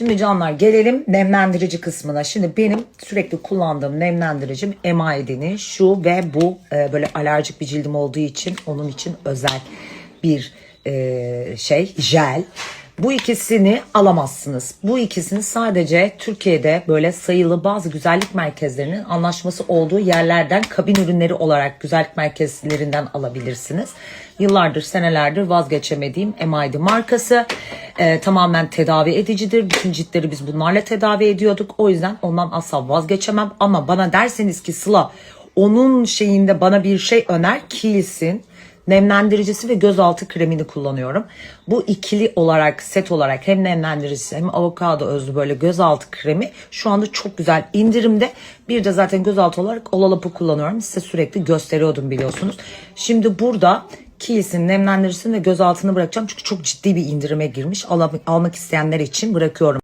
Şimdi canlar gelelim nemlendirici kısmına. Şimdi benim sürekli kullandığım nemlendiricim Emaid'in şu ve bu e, böyle alerjik bir cildim olduğu için onun için özel bir e, şey jel. Bu ikisini alamazsınız. Bu ikisini sadece Türkiye'de böyle sayılı bazı güzellik merkezlerinin anlaşması olduğu yerlerden kabin ürünleri olarak güzellik merkezlerinden alabilirsiniz. Yıllardır, senelerdir vazgeçemediğim Emaidi markası. Ee, tamamen tedavi edicidir. Bütün ciltleri biz bunlarla tedavi ediyorduk. O yüzden ondan asla vazgeçemem. Ama bana derseniz ki Sıla onun şeyinde bana bir şey öner Kiehl's'in nemlendiricisi ve gözaltı kremini kullanıyorum. Bu ikili olarak set olarak hem nemlendiricisi hem avokado özlü böyle gözaltı kremi şu anda çok güzel indirimde. Bir de zaten gözaltı olarak Olalap'ı kullanıyorum. Size sürekli gösteriyordum biliyorsunuz. Şimdi burada Kiehl's'in nemlendiricisini ve gözaltını bırakacağım. Çünkü çok ciddi bir indirime girmiş. Al- almak isteyenler için bırakıyorum.